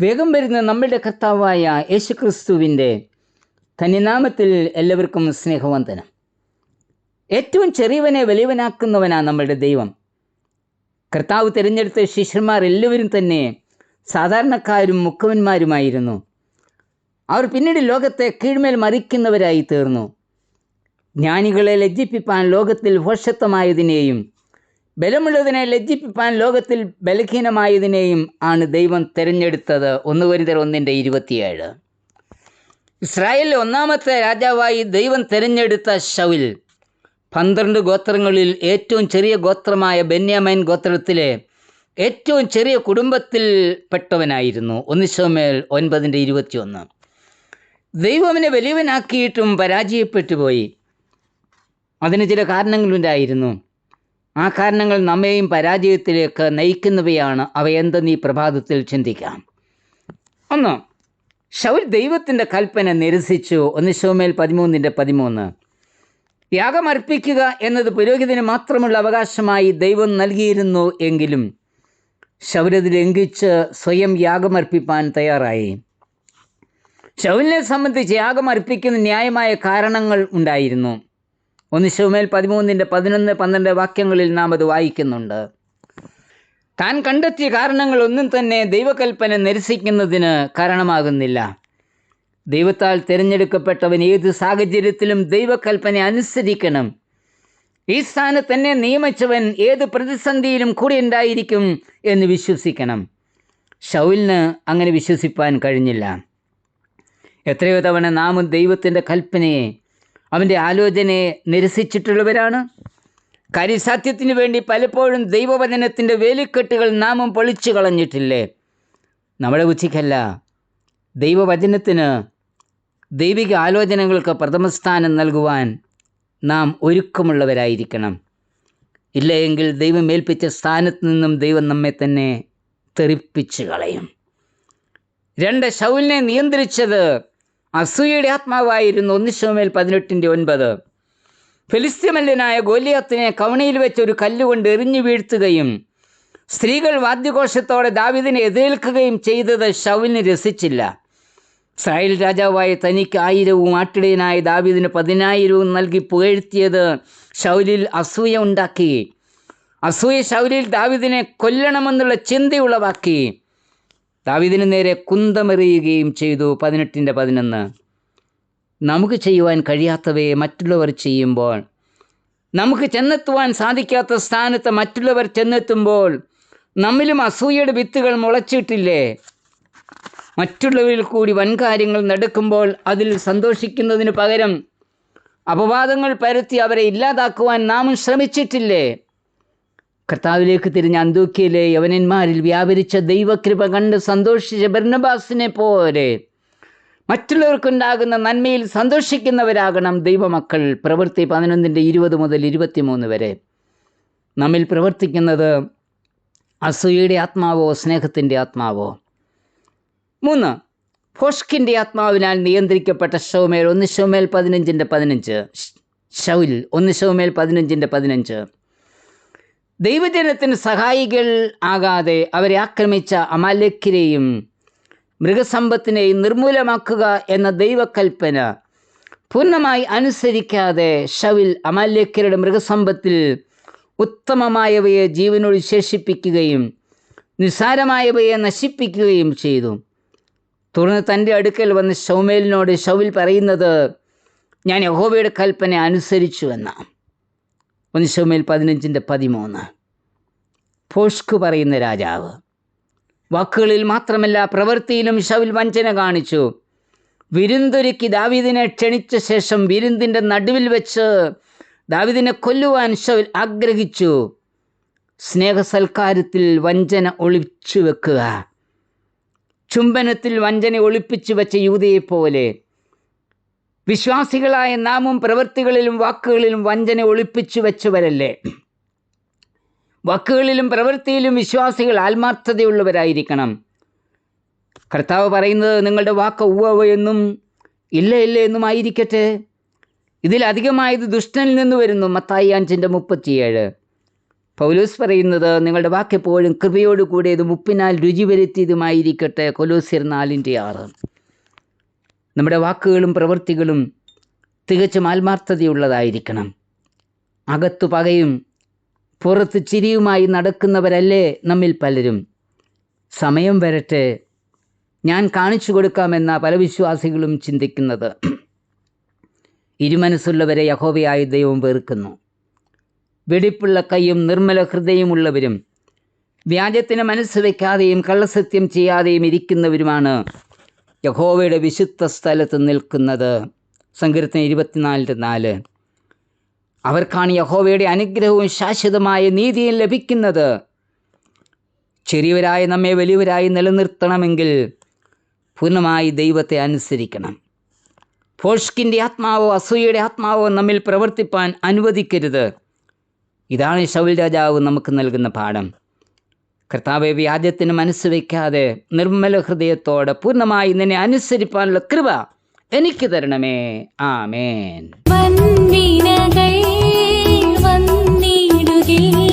വേഗം വരുന്ന നമ്മളുടെ കർത്താവായ യേശുക്രിസ്തുവിന്റെ ധന്യനാമത്തിൽ എല്ലാവർക്കും സ്നേഹവന്ദനം. ഏറ്റവും ചെറിയവനെ വലിയവനാക്കുന്നവനാണ് നമ്മളുടെ ദൈവം. കർത്താവ് തിരഞ്ഞെടുത്ത ശിഷ്യന്മാർ എല്ലാവരും തന്നെ സാധാരണക്കാരും മുക്കവന്മാരുമായിരുന്നു അവർ പിന്നീട് ലോകത്തെ കീഴ്മേൽ മറിക്കുന്നവരായി തീർന്നു. ജ്ഞാനികളെ ലജ്ജിപ്പിപ്പാൻ ലോകത്തിൽ ഭോഷത്വമായതിനെയും ബലമുള്ളതിനെ ലജ്ജിപ്പിപ്പാൻ ലോകത്തിൽ ബലഹീനമായതിനെയും ആണ് ദൈവം തിരഞ്ഞെടുത്തത്. ഒന്ന് വരിതർ ഒന്നിന്റെ ഇരുപത്തിയേഴ്. ഇസ്രായേലിലെ ഒന്നാമത്തെ രാജാവായി ദൈവം തിരഞ്ഞെടുത്ത ഷൗൽ പന്ത്രണ്ട് ഗോത്രങ്ങളിൽ ഏറ്റവും ചെറിയ ഗോത്രമായ ബെന്യാമൈൻ ഗോത്രത്തിലെ ഏറ്റവും ചെറിയ കുടുംബത്തിൽ പെട്ടവനായിരുന്നു ഒന്ന് ശോമേൽ ഒൻപതിന്റെ ഇരുപത്തിയൊന്ന്. ദൈവമിനെ വലിയവനാക്കിയിട്ടും പരാജയപ്പെട്ടു പോയി അതിന് ചില കാരണങ്ങളുണ്ടായിരുന്നു. ആ കാരണങ്ങൾ നമ്മെയും പരാജയത്തിലേക്ക് നയിക്കുന്നവയാണ്. അവയെന്തെന്ന് ഈ പ്രഭാതത്തിൽ ചിന്തിക്കാം. ഒന്ന് ഷൗൽ ദൈവത്തിന്റെ കൽപ്പന നിരസിച്ചു. ഒന്ന് ശോമേൽ പതിമൂന്നിന്റെ പതിമൂന്ന്. യാഗമർപ്പിക്കുക എന്നത് പുരോഹിതന് മാത്രമുള്ള അവകാശമായി ദൈവം നൽകിയിരുന്നു എങ്കിലും ശൗരത് ലംഘിച്ച് സ്വയം യാഗമർപ്പിപ്പാൻ തയ്യാറായി. ശൗലിനെ സംബന്ധിച്ച് യാഗമർപ്പിക്കുന്ന ന്യായമായ കാരണങ്ങൾ ഉണ്ടായിരുന്നു. ഒന്ന് ശിവമേൽ പതിമൂന്നിന്റെ പതിനൊന്ന് പന്ത്രണ്ട് വാക്യങ്ങളിൽ നാം അത് വായിക്കുന്നുണ്ട്. താൻ കണ്ടെത്തിയ കാരണങ്ങളൊന്നും തന്നെ ദൈവകൽപ്പന നിരസിക്കുന്നതിന് കാരണമാകുന്നില്ല. ദൈവത്താൽ തിരഞ്ഞെടുക്കപ്പെട്ടവൻ ഏത് സാഹചര്യത്തിലും ദൈവകൽപ്പന അനുസരിക്കണം. ഈ സ്ഥാനത്ത് തന്നെ നിയമിച്ചവൻ ഏത് പ്രതിസന്ധിയിലും കൂടെ ഉണ്ടായിരിക്കും എന്ന് വിശ്വസിക്കണം. ഷൗലിന് അങ്ങനെ വിശ്വസിപ്പാൻ കഴിഞ്ഞില്ല. എത്രയോ തവണ നാമും ദൈവത്തിന്റെ കൽപ്പനയെ അവന്റെ ആലോചനയെ നിരസിച്ചിട്ടുള്ളവരാണ്. കാര്യസാധ്യത്തിന് വേണ്ടി പലപ്പോഴും ദൈവവചനത്തിന്റെ വേലിക്കെട്ടുകൾ നാമം പൊളിച്ചു കളഞ്ഞിട്ടില്ലേ? നമ്മുടെ ബുദ്ധിക്കല്ല. ദൈവവചനത്തിന് ദൈവിക ആലോചനകൾക്ക് പ്രഥമസ്ഥാനം നൽകുവാൻ നാം ഒരുക്കമുള്ളവരായിരിക്കണം. ഇല്ലയെങ്കിൽ ദൈവം ഏൽപ്പിച്ച സ്ഥാനത്ത് നിന്നും ദൈവം നമ്മെ തന്നെ തെറിപ്പിച്ചു കളയും. രണ്ട് ശൗലിനെ നിയന്ത്രിച്ചത് അസൂയയുടെ ആത്മാവായിരുന്നു ഒന്ന് ശോമേൽ പതിനെട്ടിന്റെ ഒൻപത്. ഫിലിസ്ത്യമല്ലനായ ഗോലിയാത്തിനെ കവണിയിൽ വെച്ച് ഒരു കല്ലുകൊണ്ട് എറിഞ്ഞു വീഴ്ത്തുകയും സ്ത്രീകൾ വാദ്യഘോഷത്തോടെ ദാവിദിനെ എതിരേൽക്കുകയും ചെയ്തത് ഷൗലിന് രസിച്ചില്ല. ഇസ്രായേൽ രാജാവായ തനിക്ക് ആയിരവും ആട്ടിടയനായ ദാവിദിന് പതിനായിരവും നൽകി പുകഴ്ത്തിയത് ഷൗലിൽ അസൂയ ഉണ്ടാക്കി. അസൂയ ഷൗലിൽ ദാവിദിനെ കൊല്ലണമെന്നുള്ള ചിന്തയുളവാക്കി. ദാവിദിന് നേരെ കുന്തമെറിയുകയും ചെയ്തു പതിനെട്ടിന്റെ പതിനൊന്ന്. നമുക്ക് ചെയ്യുവാൻ കഴിയാത്തവയെ മറ്റുള്ളവർ ചെയ്യുമ്പോൾ നമുക്ക് ചെന്നെത്തുവാൻ സാധിക്കാത്ത സ്ഥാനത്ത് മറ്റുള്ളവർ ചെന്നെത്തുമ്പോൾ നമ്മിലും അസൂയയുടെ വിത്തുകൾ മുളച്ചിട്ടില്ലേ? മറ്റുള്ളവരിൽ കൂടി വൻകാര്യങ്ങൾ നടക്കുമ്പോൾ അതിൽ സന്തോഷിക്കുന്നതിന് പകരം അപവാദങ്ങൾ പരത്തി അവരെ ഇല്ലാതാക്കുവാൻ നാമും ശ്രമിച്ചിട്ടില്ലേ? കർത്താവിലേക്ക് തിരിഞ്ഞ അന്തൂക്കിയിലെ യവനന്മാരിൽ വ്യാപരിച്ച ദൈവകൃപ കണ്ട് സന്തോഷിച്ച ബർണബാസിനെ പോലെ മറ്റുള്ളവർക്കുണ്ടാകുന്ന നന്മയിൽ സന്തോഷിക്കുന്നവരാകണം ദൈവമക്കൾ. പ്രവൃത്തി പതിനൊന്നിന്റെ ഇരുപത് മുതൽ ഇരുപത്തിമൂന്ന് വരെ. നമ്മിൽ പ്രവർത്തിക്കുന്നത് അസൂയയുടെ ആത്മാവോ സ്നേഹത്തിന്റെ ആത്മാവോ? മൂന്ന് ഫോഷ്കിന്റെ ആത്മാവിനാൽ നിയന്ത്രിക്കപ്പെട്ട ഷൗമേൽ ഒന്ന് ഷൗമേൽ പതിനഞ്ചിന്റെ പതിനഞ്ച്. ഷൗൽ ഒന്ന് ഷൗമേൽ പതിനഞ്ചിന്റെ പതിനഞ്ച്. ദൈവജനത്തിന് സഹായികൾ ആകാതെ അവരെ ആക്രമിച്ച അമാലക്കിനെയും മൃഗസമ്പത്തിനെയും നിർമൂലമാക്കുക എന്ന ദൈവകൽപ്പന പൂർണമായി അനുസരിക്കാതെ ഷവിൽ അമാല്യക്കരുടെ മൃഗസമ്പത്തിൽ ഉത്തമമായവയെ ജീവനോട് ശേഷിപ്പിക്കുകയും നിസ്സാരമായവയെ നശിപ്പിക്കുകയും ചെയ്തു. തുടർന്ന് തന്റെ അടുക്കൽ വന്ന് ഷൗമേലിനോട് ഷൗവിൽ പറയുന്നത് ഞാൻ യഹോബയുടെ കൽപ്പന അനുസരിച്ചു എന്നാണ് ഒന്ന് ഷൗമേൽ പതിനഞ്ചിന്റെ പതിമൂന്ന്. ഫോഷ്ക് പറയുന്ന രാജാവ് വാക്കുകളിൽ മാത്രമല്ല പ്രവൃത്തിയിലും ഷവിൽ വഞ്ചന കാണിച്ചു. വിരുന്തൊരുക്കി ദാവീദിനെ ക്ഷണിച്ച ശേഷം വിരുന്നിന്റെ നടുവിൽ വെച്ച് ദാവിദിനെ കൊല്ലുവാൻ ഷവിൽ ആഗ്രഹിച്ചു. സ്നേഹസൽക്കാരത്തിൽ വഞ്ചന ഒളിച്ചു വെക്കുക. ചുംബനത്തിൽ വഞ്ചന ഒളിപ്പിച്ചു വെച്ച യൂതയെപ്പോലെ വിശ്വാസികളായ നാമും പ്രവൃത്തികളിലും വാക്കുകളിലും വഞ്ചന ഒളിപ്പിച്ചു വെച്ചവരല്ലേ? വാക്കുകളിലും പ്രവൃത്തിയിലും വിശ്വാസികൾ ആത്മാർത്ഥതയുള്ളവരായിരിക്കണം. കർത്താവ് പറയുന്നത് നിങ്ങളുടെ വാക്ക് ഉവ്വ എന്നും ഇല്ല ഇല്ല എന്നും ആയിരിക്കട്ടെ. ഇതിലധികമായത് ദുഷ്ടനിൽ നിന്ന് വരുന്നു. മത്തായി അഞ്ചിന്റെ മുപ്പത്തിയേഴ്. പൗലൂസ് പറയുന്നത് നിങ്ങളുടെ വാക്കെപ്പോഴും കൃപയോടുകൂടിയതും ഉപ്പിനാൽ രുചി വരുത്തിയതുമായിരിക്കട്ടെ. കൊലൂസിർ നാലിന്റെ ആറ്. നമ്മുടെ വാക്കുകളും പ്രവൃത്തികളും തികച്ചും ആത്മാർത്ഥതയുള്ളതായിരിക്കണം. അകത്തു പകയും പുറത്ത് ചിരിയുമായി നടക്കുന്നവരല്ലേ നമ്മിൽ പലരും. സമയം വരട്ടെ ഞാൻ കാണിച്ചു കൊടുക്കാമെന്ന പല വിശ്വാസികളും ചിന്തിക്കുന്നത്. ഇരുമനസ്സുള്ളവരെ യഹോവയായ ദൈവം വെറുക്കുന്നു. വെടിപ്പുള്ള കൈയും നിർമ്മല ഹൃദയമുള്ളവരും വ്യാജത്തിന് മനസ്സ് വയ്ക്കാതെയും കള്ളസത്യം ചെയ്യാതെയും ഇരിക്കുന്നവരുമാണ് യഹോവയുടെ വിശുദ്ധ സ്ഥലത്ത് നിൽക്കുന്നത് സങ്കീർത്തനം ഇരുപത്തിനാലിന്റെ നാല്. അവർക്കാണ് യഹോവയുടെ അനുഗ്രഹവും ശാശ്വതമായ നീതിയും ലഭിക്കുന്നത് ചെറിയവരായ നമ്മെ വലിയവരായി നിലനിർത്തണമെങ്കിൽ പൂർണമായി ദൈവത്തെ അനുസരിക്കണം. ഫോഷ്കിന്റെ ആത്മാവോ അസൂയയുടെ ആത്മാവോ നമ്മിൽ പ്രവർത്തിപ്പാൻ അനുവദിക്കരുത്. ഇതാണ് ശൗൽ രാജാവ് നമുക്ക് നൽകുന്ന പാഠം. കർത്താവെ വ്യാജത്തിന് മനസ്സ് വയ്ക്കാതെ നിർമ്മല ഹൃദയത്തോടെ പൂർണമായി നിന്നെ അനുസരിപ്പാനുള്ള കൃപ എനിക്ക് തരണമേ. ആമേൻ. വന്നിടുകേ